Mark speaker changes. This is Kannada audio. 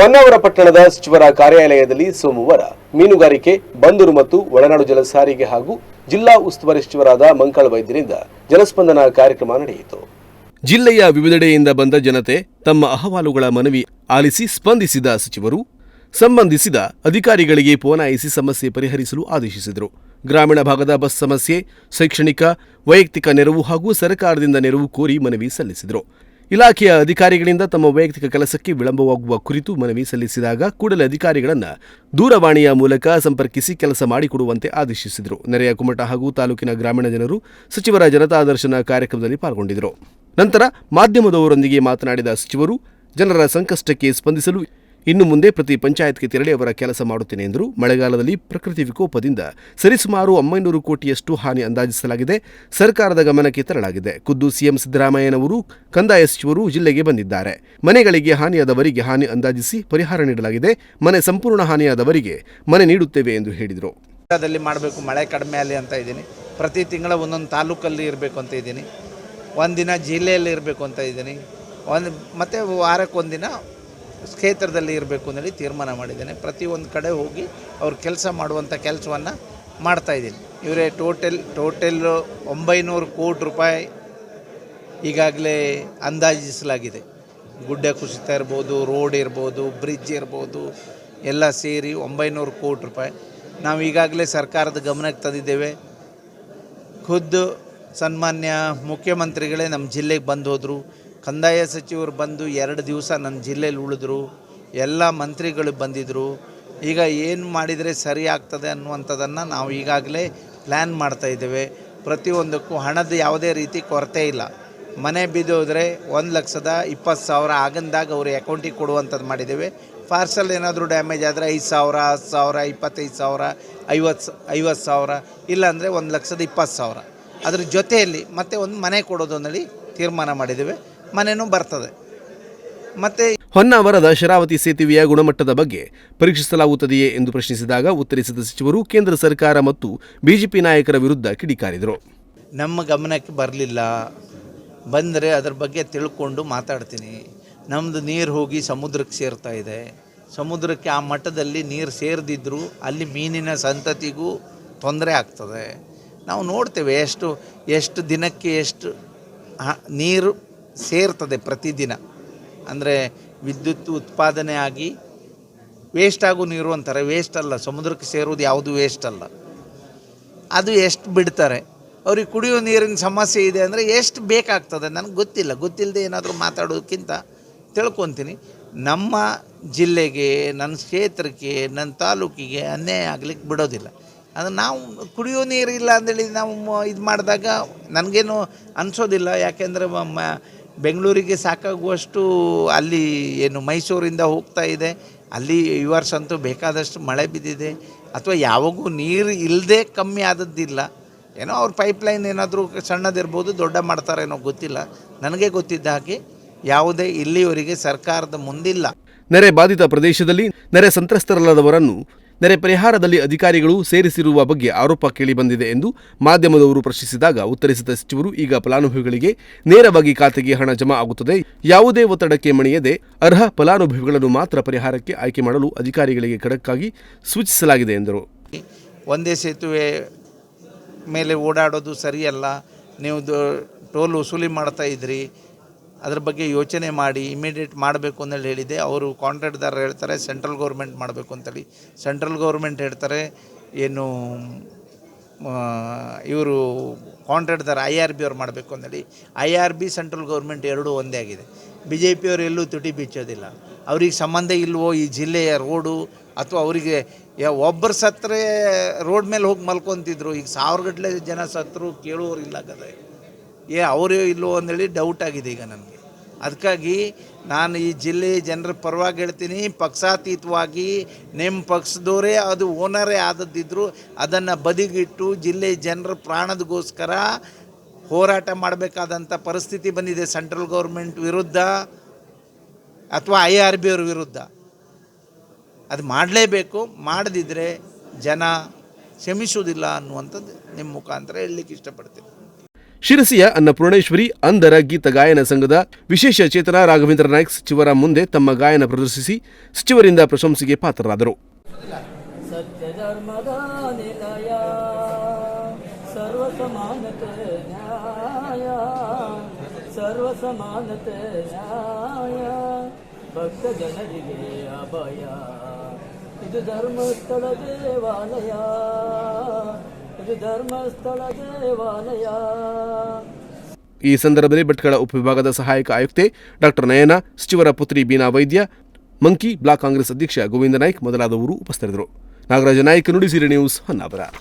Speaker 1: ಹೊನ್ನಾವರ ಪಟ್ಟಣದ ಸಚಿವರ ಕಾರ್ಯಾಲಯದಲ್ಲಿ ಸೋಮವಾರ ಮೀನುಗಾರಿಕೆ, ಬಂದರು ಮತ್ತು ಒಳನಾಡು ಜಲಸಾರಿಗೆ ಹಾಗೂ ಜಿಲ್ಲಾ ಉಸ್ತುವಾರಿ ಸಚಿವರಾದ ಮಂಕಾಳ ವೈದ್ಯರಿಂದ ಜನಸ್ಪಂದನ ಕಾರ್ಯಕ್ರಮ ನಡೆಯಿತು. ಜಿಲ್ಲೆಯ ವಿವಿಧೆಡೆಯಿಂದ ಬಂದ ಜನತೆ ತಮ್ಮ ಅಹವಾಲುಗಳ ಮನವಿ ಆಲಿಸಿ ಸ್ಪಂದಿಸಿದ ಸಚಿವರು, ಸಂಬಂಧಿಸಿದ ಅಧಿಕಾರಿಗಳಿಗೆ ಪೋನಾಯಿಸಿ ಸಮಸ್ಯೆ ಪರಿಹರಿಸಲು ಆದೇಶಿಸಿದರು. ಗ್ರಾಮೀಣ ಭಾಗದ ಬಸ್ ಸಮಸ್ಯೆ, ಶೈಕ್ಷಣಿಕ, ವೈಯಕ್ತಿಕ ನೆರವು ಹಾಗೂ ಸರ್ಕಾರದಿಂದ ನೆರವು ಕೋರಿ ಮನವಿ ಸಲ್ಲಿಸಿದರು. ಇಲಾಖೆಯ ಅಧಿಕಾರಿಗಳಿಂದ ತಮ್ಮ ವೈಯಕ್ತಿಕ ಕೆಲಸಕ್ಕೆ ವಿಳಂಬವಾಗುವ ಕುರಿತು ಮನವಿ ಸಲ್ಲಿಸಿದಾಗ ಕೂಡಲೇ ಅಧಿಕಾರಿಗಳನ್ನು ದೂರವಾಣಿಯ ಮೂಲಕ ಸಂಪರ್ಕಿಸಿ ಕೆಲಸ ಮಾಡಿಕೊಡುವಂತೆ ಆದೇಶಿಸಿದರು. ನೆರೆಯ ಕುಮಟ ಹಾಗೂ ತಾಲೂಕಿನ ಗ್ರಾಮೀಣ ಜನರು ಸಚಿವರ ಜನತಾ ದರ್ಶನ ಕಾರ್ಯಕ್ರಮದಲ್ಲಿ ಪಾಲ್ಗೊಂಡಿದ್ದರು. ನಂತರ ಮಾಧ್ಯಮದವರೊಂದಿಗೆ ಮಾತನಾಡಿದ ಸಚಿವರು, ಜನರ ಸಂಕಷ್ಟಕ್ಕೆ ಸ್ಪಂದಿಸಲು ಇನ್ನು ಮುಂದೆ ಪ್ರತಿ ಪಂಚಾಯತ್ಗೆ ತೆರಳಿ ಅವರ ಕೆಲಸ ಮಾಡುತ್ತೇನೆ ಎಂದರು. ಮಳೆಗಾಲದಲ್ಲಿ ಪ್ರಕೃತಿ ವಿಕೋಪದಿಂದ ಸರಿಸುಮಾರು ಒಂಬೈನೂರು ಕೋಟಿಯಷ್ಟು ಹಾನಿ ಅಂದಾಜಿಸಲಾಗಿದೆ. ಸರ್ಕಾರದ ಗಮನಕ್ಕೆ ತರಲಾಗಿದೆ. ಖುದ್ದು ಸಿಎಂ ಸಿದ್ದರಾಮಯ್ಯನವರು, ಕಂದಾಯ ಸಚಿವರು ಜಿಲ್ಲೆಗೆ ಬಂದಿದ್ದಾರೆ. ಮನೆಗಳಿಗೆ ಹಾನಿಯಾದವರಿಗೆ ಹಾನಿ ಅಂದಾಜಿಸಿ ಪರಿಹಾರ ನೀಡಲಾಗಿದೆ. ಮನೆ ಸಂಪೂರ್ಣ ಹಾನಿಯಾದವರಿಗೆ ಮನೆ ನೀಡುತ್ತೇವೆ ಎಂದು ಹೇಳಿದರು.
Speaker 2: ಮಾಡಬೇಕು, ಮಳೆ ಕಡಿಮೆ ಅಲ್ಲಿ ಅಂತ ಇದ್ದೀನಿ. ಪ್ರತಿ ತಿಂಗಳ ಒಂದೊಂದು ತಾಲೂಕಲ್ಲಿ ಇರಬೇಕು ಅಂತ ಇದ್ದೀನಿ. ಒಂದಿನ ಜಿಲ್ಲೆಯಲ್ಲಿ ಇರಬೇಕು ಅಂತ ಇದ್ದೀನಿ. ಒಂದು, ಮತ್ತು ವಾರಕ್ಕೊಂದಿನ ಕ್ಷೇತ್ರದಲ್ಲಿ ಇರಬೇಕು ಅಂತೇಳಿ ತೀರ್ಮಾನ ಮಾಡಿದ್ದೇನೆ. ಪ್ರತಿಯೊಂದು ಕಡೆ ಹೋಗಿ ಅವ್ರು ಕೆಲಸ ಮಾಡುವಂಥ ಕೆಲಸವನ್ನು ಮಾಡ್ತಾಯಿದ್ದೀನಿ ಇವರೇ ಟೋಟಲ್ ಟೋಟಲ್ ಒಂಬೈನೂರು ಕೋಟಿ ರೂಪಾಯಿ ಈಗಾಗಲೇ ಅಂದಾಜಿಸಲಾಗಿದೆ. ಗುಡ್ಡ ಕುಸಿತ ಇರ್ಬೋದು ರೋಡ್ ಇರ್ಬೋದು ಬ್ರಿಡ್ಜ್ ಇರ್ಬೋದು, ಎಲ್ಲ ಸೇರಿ ಒಂಬೈನೂರು ಕೋಟಿ ರೂಪಾಯಿ. ನಾವು ಈಗಾಗಲೇ ಸರ್ಕಾರದ ಗಮನಕ್ಕೆ ತಂದಿದ್ದೇವೆ. ಖುದ್ದು ಸನ್ಮಾನ್ಯ ಮುಖ್ಯಮಂತ್ರಿಗಳೇ ನಮ್ಮ ಜಿಲ್ಲೆಗೆ ಬಂದು ಹೋದರು. ಕಂದಾಯ ಸಚಿವರು ಬಂದು ಎರಡು ದಿವಸ ನನ್ನ ಜಿಲ್ಲೆಯಲ್ಲಿ ಉಳಿದ್ರು, ಎಲ್ಲ ಮಂತ್ರಿಗಳು ಬಂದಿದ್ದರು ಈಗ ಏನು ಮಾಡಿದರೆ ಸರಿ ಆಗ್ತದೆ ಅನ್ನುವಂಥದ್ದನ್ನು ನಾವು ಈಗಾಗಲೇ ಪ್ಲ್ಯಾನ್ ಮಾಡ್ತಾಯಿದ್ದೇವೆ ಪ್ರತಿಯೊಂದಕ್ಕೂ ಹಣದ ಯಾವುದೇ ರೀತಿ ಕೊರತೆ ಇಲ್ಲ. ಮನೆ ಬಿದ್ದೋದ್ರೆ ಒಂದು ಲಕ್ಷದ ಇಪ್ಪತ್ತು ಸಾವಿರ ಆಗಂದಾಗ ಅವ್ರ ಅಕೌಂಟಿಗೆ ಕೊಡುವಂಥದ್ದು ಮಾಡಿದ್ದೇವೆ. ಪಾರ್ಸಲ್ ಏನಾದರೂ ಡ್ಯಾಮೇಜ್ ಆದರೆ ಐದು ಸಾವಿರ, ಹತ್ತು ಸಾವಿರ, ಇಪ್ಪತ್ತೈದು ಸಾವಿರ, ಐವತ್ತು ಐವತ್ತು ಸಾವಿರ, ಇಲ್ಲಾಂದರೆ ಒಂದು ಲಕ್ಷದ ಇಪ್ಪತ್ತು ಸಾವಿರ. ಅದ್ರ ಜೊತೆಯಲ್ಲಿ ಮತ್ತೆ ಒಂದು ಮನೆ ಕೊಡೋದು ಅಂದೇಳಿ ತೀರ್ಮಾನ ಮಾಡಿದ್ದೇವೆ. ಮನೆಯೂ ಬರ್ತದೆ. ಮತ್ತೆ
Speaker 1: ಹೊನ್ನಾವರದ ಶರಾವತಿ ಸೇತುವೆಯ ಗುಣಮಟ್ಟದ ಬಗ್ಗೆ ಪರೀಕ್ಷಿಸಲಾಗುತ್ತದೆಯೇ ಎಂದು ಪ್ರಶ್ನಿಸಿದಾಗ ಉತ್ತರಿಸಿದ ಸಚಿವರು ಕೇಂದ್ರ ಸರ್ಕಾರ ಮತ್ತು ಬಿಜೆಪಿ ನಾಯಕರ ವಿರುದ್ಧ ಕಿಡಿಕಾರಿದರು.
Speaker 2: ನಮ್ಮ ಗಮನಕ್ಕೆ ಬರಲಿಲ್ಲ. ಬಂದರೆ ಅದರ ಬಗ್ಗೆ ತಿಳ್ಕೊಂಡು ಮಾತಾಡ್ತೀನಿ. ನಮ್ಮದು ನೀರು ಹೋಗಿ ಸಮುದ್ರಕ್ಕೆ ಸೇರ್ತಾ ಇದೆ. ಸಮುದ್ರಕ್ಕೆ ಆ ಮಟ್ಟದಲ್ಲಿ ನೀರು ಸೇರಿದಿದ್ದರೂ ಅಲ್ಲಿ ಮೀನಿನ ಸಂತತಿಗೂ ತೊಂದರೆ ಆಗ್ತದೆ. ನಾವು ನೋಡ್ತೇವೆ ಎಷ್ಟು ಎಷ್ಟು ದಿನಕ್ಕೆ ಎಷ್ಟು ಹ- ನೀರು ಸೇರ್ತದೆ ಪ್ರತಿದಿನ. ಅಂದರೆ ವಿದ್ಯುತ್ ಉತ್ಪಾದನೆ ಆಗಿ ವೇಸ್ಟ್ ಆಗೋ ನೀರು ಅಂತಾರೆ. ವೇಸ್ಟ್ ಅಲ್ಲ, ಸಮುದ್ರಕ್ಕೆ ಸೇರೋದು ಯಾವುದು ವೇಸ್ಟ್ ಅಲ್ಲ. ಅದು ಎಷ್ಟು ಬಿಡ್ತಾರೆ? ಅವ್ರಿಗೆ ಕುಡಿಯೋ ನೀರಿನ ಸಮಸ್ಯೆ ಇದೆ ಅಂದರೆ ಎಷ್ಟು ಬೇಕಾಗ್ತದೆ? ನನಗೆ ಗೊತ್ತಿಲ್ಲ. ಗೊತ್ತಿಲ್ಲದೆ ಏನಾದರೂ ಮಾತಾಡೋದಕ್ಕಿಂತ ತಿಳ್ಕೊತೀನಿ. ನಮ್ಮ ಜಿಲ್ಲೆಗೆ, ನನ್ನ ಕ್ಷೇತ್ರಕ್ಕೆ, ನನ್ನ ತಾಲೂಕಿಗೆ ಅನ್ಯಾಯ ಆಗಲಿಕ್ಕೆ ಬಿಡೋದಿಲ್ಲ. ಅದು ನಾವು ಕುಡಿಯೋ ನೀರು ಇಲ್ಲ ಅಂದೇಳಿ ನಾವು ಇದು ಮಾಡಿದಾಗ ನನಗೇನು ಅನಿಸೋದಿಲ್ಲ. ಯಾಕೆಂದರೆ ಬೆಂಗಳೂರಿಗೆ ಸಾಕಾಗುವಷ್ಟು ಅಲ್ಲಿ ಏನು ಮೈಸೂರಿಂದ ಹೋಗ್ತಾ ಇದೆ, ಅಲ್ಲಿ ಈ ವರ್ಷ ಅಂತೂ ಬೇಕಾದಷ್ಟು ಮಳೆ ಬಿದ್ದಿದೆ. ಅಥವಾ ಯಾವಾಗೂ ನೀರು ಇಲ್ಲದೆ ಕಮ್ಮಿ ಆದದ್ದಿಲ್ಲ. ಏನೋ ಅವ್ರ ಪೈಪ್ಲೈನ್ ಏನಾದರೂ ಸಣ್ಣದಿರ್ಬೋದು, ದೊಡ್ಡ ಮಾಡ್ತಾರೇನೋ ಗೊತ್ತಿಲ್ಲ. ನನಗೆ ಗೊತ್ತಿದ್ದ ಹಾಗೆ ಯಾವುದೇ ಇಲ್ಲಿಯವರೆಗೆ ಸರ್ಕಾರದ ಮುಂದಿಲ್ಲ.
Speaker 1: ನೆರೆ ಬಾಧಿತ ಪ್ರದೇಶದಲ್ಲಿ ನೆರೆ ಸಂತ್ರಸ್ತರಲ್ಲದವರನ್ನು ನೆರೆ ಪರಿಹಾರದಲ್ಲಿ ಅಧಿಕಾರಿಗಳು ಸೇರಿಸಿರುವ ಬಗ್ಗೆ ಆರೋಪ ಕೇಳಿಬಂದಿದೆ ಎಂದು ಮಾಧ್ಯಮದವರು ಪ್ರಶ್ನಿಸಿದಾಗ ಉತ್ತರಿಸಿದ ಸಚಿವರು, ಈಗ ಫಲಾನುಭವಿಗಳಿಗೆ ನೇರವಾಗಿ ಖಾತೆಗೆ ಹಣ ಜಮಾ ಆಗುತ್ತದೆ. ಯಾವುದೇ ಒತ್ತಡಕ್ಕೆ ಮಣಿಯದೆ ಅರ್ಹ ಫಲಾನುಭವಿಗಳನ್ನು ಮಾತ್ರ ಪರಿಹಾರಕ್ಕೆ ಆಯ್ಕೆ ಮಾಡಲು ಅಧಿಕಾರಿಗಳಿಗೆ ಖಡಕ್ಕಾಗಿ ಸೂಚಿಸಲಾಗಿದೆ ಎಂದರು.
Speaker 2: ಒಂದೇ ಸೇತುವೆ ಮೇಲೆ ಓಡಾಡೋದು ಸರಿಯಲ್ಲ. ನೀವು ಟೋಲ್ ವಸೂಲಿ ಮಾಡ್ತಾ ಇದ್ರಿ. ಅದ್ರ ಬಗ್ಗೆ ಯೋಚನೆ ಮಾಡಿ ಇಮಿಡಿಯೇಟ್ ಮಾಡಬೇಕು ಅಂತೇಳಿ ಹೇಳಿದೆ ಅವರು ಕಾಂಟ್ರಾಕ್ಟ್ದಾರರು ಹೇಳ್ತಾರೆ ಸೆಂಟ್ರಲ್ ಗೌರ್ಮೆಂಟ್ ಮಾಡಬೇಕು ಅಂತೇಳಿ. ಸೆಂಟ್ರಲ್ ಗೌರ್ಮೆಂಟ್ ಹೇಳ್ತಾರೆ, ಏನು ಇವರು ಕಾಂಟ್ರಾಕ್ಟ್ದಾರ ಐ ಆರ್ ಬಿ ಅವ್ರು ಮಾಡಬೇಕು ಅಂತೇಳಿ I R B central government ಎರಡೂ ಒಂದೇ ಆಗಿದೆ. ಬಿ ಜೆ ಪಿಯವರು ಎಲ್ಲೂ ತುಟಿ ಬಿಚ್ಚೋದಿಲ್ಲ ಅವ್ರಿಗೆ ಸಂಬಂಧ ಇಲ್ವೋ ಈ ಜಿಲ್ಲೆಯ ರೋಡು, ಅಥವಾ ಅವರಿಗೆ ಒಬ್ಬರು ಸತ್ತರೆ ರೋಡ್ ಮೇಲೆ ಹೋಗಿ ಮಲ್ಕೊತಿದ್ರು, ಈಗ ಸಾವಿರಗಟ್ಟಲೆ ಜನ ಸತ್ತರು ಕೇಳುವವರು ಇಲ್ಲ ಕದೆ ಏ, ಅವರು ಇಲ್ಲೋ ಅಂದೇಳಿ ಡೌಟ್ ಆಗಿದೆ ಈಗ ನನಗೆ. ಅದಕ್ಕಾಗಿ ನಾನು ಈ ಜಿಲ್ಲೆಯ ಜನರ ಪರವಾಗಿ ಹೇಳ್ತೀನಿ, ಪಕ್ಷಾತೀತವಾಗಿ ನಿಮ್ಮ ಪಕ್ಷದವರೇ ಅದು ಓನರೇ ಆದದ್ದಿದ್ರು ಅದನ್ನು ಬದಿಗಿಟ್ಟು ಜಿಲ್ಲೆಯ ಜನರ ಪ್ರಾಣದಗೋಸ್ಕರ ಹೋರಾಟ ಮಾಡಬೇಕಾದಂಥ ಪರಿಸ್ಥಿತಿ ಬಂದಿದೆ ಸೆಂಟ್ರಲ್ ಗೌರ್ಮೆಂಟ್ ವಿರುದ್ಧ ಅಥವಾ ಐ ಆರ್ ಬಿ ಅವ್ರ ವಿರುದ್ಧ. ಅದು ಮಾಡಲೇಬೇಕು ಮಾಡದಿದ್ದರೆ ಜನ ಕ್ಷಮಿಸುವುದಿಲ್ಲ ಅನ್ನುವಂಥದ್ದು ನಿಮ್ಮ ಮುಖಾಂತರ ಹೇಳಲಿಕ್ಕೆ ಇಷ್ಟಪಡ್ತೀನಿ.
Speaker 1: ಶಿರಸಿಯ ಅನ್ನಪೂರ್ಣೇಶ್ವರಿ ಅಂಧರ ಗೀತ ಗಾಯನ ಸಂಘದ ವಿಶೇಷ ಚೇತನ ರಾಘವೇಂದ್ರ ನಾಯ್ಕ್ ಸಚಿವರ ಮುಂದೆ ತಮ್ಮ ಗಾಯನ ಪ್ರದರ್ಶಿಸಿ ಸಚಿವರಿಂದ ಪ್ರಶಂಸೆಗೆ ಪಾತ್ರರಾದರು.
Speaker 3: ಇದು ಧರ್ಮಸ್ಥಳ ದೇವಾಲಯ
Speaker 1: ಈ ಸಂದರ್ಭದಲ್ಲಿ ಭಟ್ಕಳ ಉಪವಿಭಾಗದ ಸಹಾಯಕ ಆಯುಕ್ತೆ ಡಾಕ್ಟರ್ ನಯನ, ಸಚಿವರ ಪುತ್ರಿ ಬೀನಾ ವೈದ್ಯ, ಮಂಕಿ ಬ್ಲಾಕ್ ಕಾಂಗ್ರೆಸ್ ಅಧ್ಯಕ್ಷ ಗೋವಿಂದ ನಾಯ್ಕ್ ಮೊದಲಾದವರು ಉಪಸ್ಥಿತರಿದ್ದರು. ನಾಗರಾಜ ನಾಯ್ಕ ನುಡಿಸಿರಿ ನ್ಯೂಸ್ ಹೊನ್ನಾವರ.